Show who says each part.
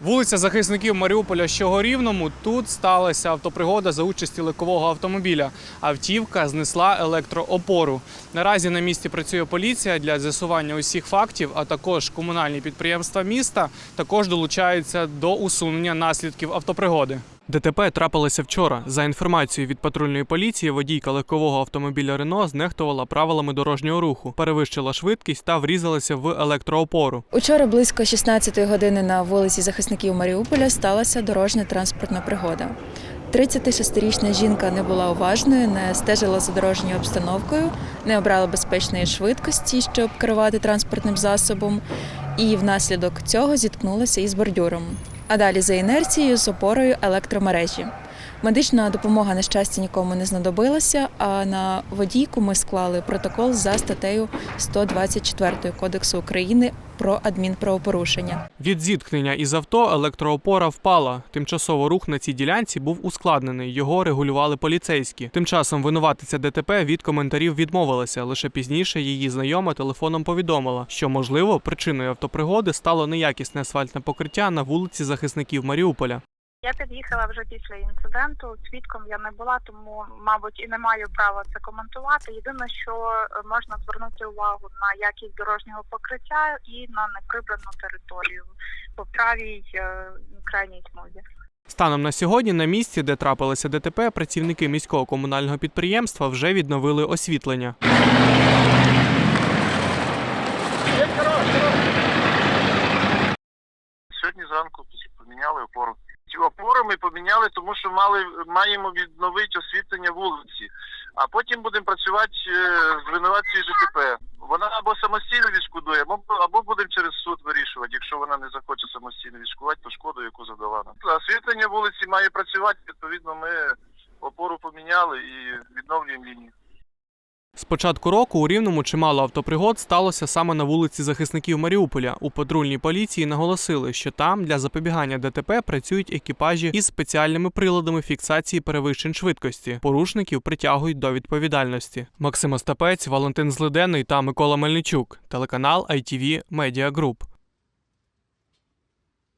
Speaker 1: Вулиця захисників Маріуполя, що у Тут сталася автопригода за участі легкового автомобіля. Автівка знесла електроопору. Наразі на місці працює поліція для з'ясування усіх фактів, а також комунальні підприємства міста також долучаються до усунення наслідків автопригоди. ДТП трапилося вчора. За інформацією від патрульної поліції, водійка легкового автомобіля Рено знехтувала правилами дорожнього руху, перевищила швидкість та врізалася в електроопору.
Speaker 2: Учора близько 16-ї години на вулиці захисників Маріуполя сталася дорожня транспортна пригода. 36-річна жінка не була уважною, не стежила за дорожньою обстановкою, не обрала безпечної швидкості, щоб керувати транспортним засобом, і внаслідок цього зіткнулася із бордюром. А далі за інерцією з опорою електромережі. Медична допомога, на щастя, нікому не знадобилася. А на водійку ми склали протокол за статтею 124 Кодексу України про адмінправопорушення.
Speaker 1: Від зіткнення із авто електроопора впала. Тимчасово рух на цій ділянці був ускладнений. Його регулювали поліцейські. Тим часом винуватиця ДТП від коментарів відмовилася. Лише пізніше її знайома телефоном повідомила, що можливо причиною автопригоди стало неякісне асфальтне покриття на вулиці захисників Маріуполя.
Speaker 3: Я під'їхала вже після інциденту. Свідком я не була, тому мабуть і не маю права це коментувати. Єдине, що е, можна звернути увагу на якість дорожнього покриття і на неприбрану територію по правій е, крайній смузі.
Speaker 1: Станом на сьогодні на місці, де трапилося ДТП, працівники міського комунального підприємства вже відновили освітлення.
Speaker 4: Сьогодні зранку поміняли опору. Ці опори ми поміняли, тому що мали маємо відновити освітлення вулиці, а потім будемо працювати е, з винуватцією ДТП. Вона або самостійно відшкодує, або, або будемо через суд вирішувати, якщо вона не захоче самостійно відшкодувати ту шкоду, яку завдала. Освітлення вулиці має працювати. Відповідно, ми опору поміняли і відновлюємо лінію.
Speaker 1: З початку року у Рівному чимало автопригод сталося саме на вулиці захисників Маріуполя. У патрульній поліції наголосили, що там для запобігання ДТП працюють екіпажі із спеціальними приладами фіксації перевищень швидкості. Порушників притягують до відповідальності. Максим Остапець, Валентин Злиденний та Микола Мельничук. Телеканал ITV Media Group.